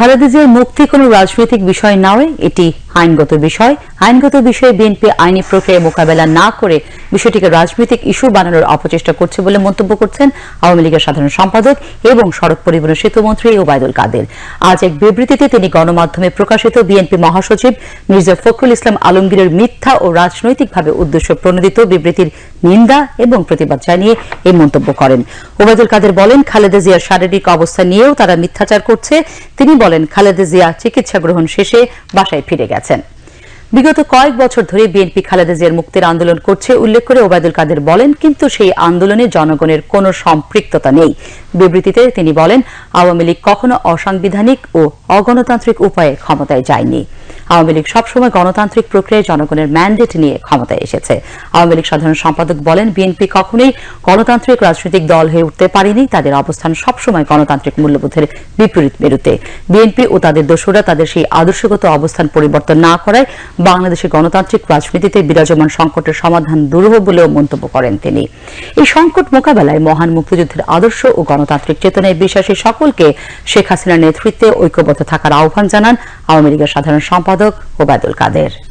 খালেদা জিয়ার মুক্তি কোনো রাজনৈতিক বিষয় নয় এটি আইনগত বিষয়, আইনগত বিষয়ে বিএনপি আইনি প্রক্রিয়া মোকাবেলা না করে বিষয়টিকে রাজনৈতিক ইস্যু বানানোর অপচেষ্টা করছে বলে মন্তব্য করছেন আওয়ামী লীগের সাধারণ সম্পাদক এবং সড়ক পরিবহন সেতুমন্ত্রী ওবায়দুল কাদের। আজ এক বিবৃতিতে তিনি গণমাধ্যমে প্রকাশিত বিএনপি মহাসচিব মির্জা ফখরুল ইসলাম আলমগীরের মিথ্যা ও রাজনৈতিকভাবে উদ্দেশ্য প্রণোদিত বিবৃতির নিন্দা এবং প্রতিবাদ জানিয়ে এই মন্তব্য করেন। ওবায়দুল কাদের বলেন, খালেদা জিয়ার শারীরিক অবস্থা নিয়েও তারা মিথ্যাচার করছে। তিনি বলেন, খালেদা জিয়া চিকিৎসা গ্রহণ শেষে বাসায় ফিরে গেছেন। বিগত কয়েক বছর ধরে বিএনপি খালেদা জিয়ার মুক্তির আন্দোলন করছে, উল্লেখ করে ওবায়দুল কাদের বলেন, কিন্তু সেই আন্দোলনে জনগণের কোনো সম্পৃক্ততা নেই। বিবৃতিতে তিনি বলেন, আওয়ামী লীগ কখনো অসাংবিধানিক ও অগণতান্ত্রিক উপায়ে ক্ষমতায় যায়নি। আওয়ামী লীগ সবসময় গণতান্ত্রিক প্রক্রিয়ায় জনগণের ম্যান্ডেট নিয়ে ক্ষমতায় এসেছে। আওয়ামী লীগ সাধারণ সম্পাদক বলেন, বিএনপি কখনোই গণতান্ত্রিক রাজনৈতিক দল হয়ে উঠতে পারেনি। তাদের অবস্থান সবসময় গণতান্ত্রিক মূল্যবোধের বিপরীত মেরুতে। বিএনপি ও তাদের দোসরা তাদের সেই আদর্শগত অবস্থান পরিবর্তন না করায় বাংলাদেশের গণতান্ত্রিক রাজনীতিতে বিরাজমান সংকটের সমাধান দুরূহ বলেও মন্তব্য করেন তিনি। এই সংকট মোকাবেলায় মহান মুক্তিযুদ্ধের আদর্শ ও গণতান্ত্রিক চেতনায় বিশ্বাসী সকলকে শেখ হাসিনার নেতৃত্বে ঐক্যবদ্ধ থাকার আহ্বান জানান আওয়ামী লীগের সাধারণ সম্পাদক ওবায়দুল কাদের।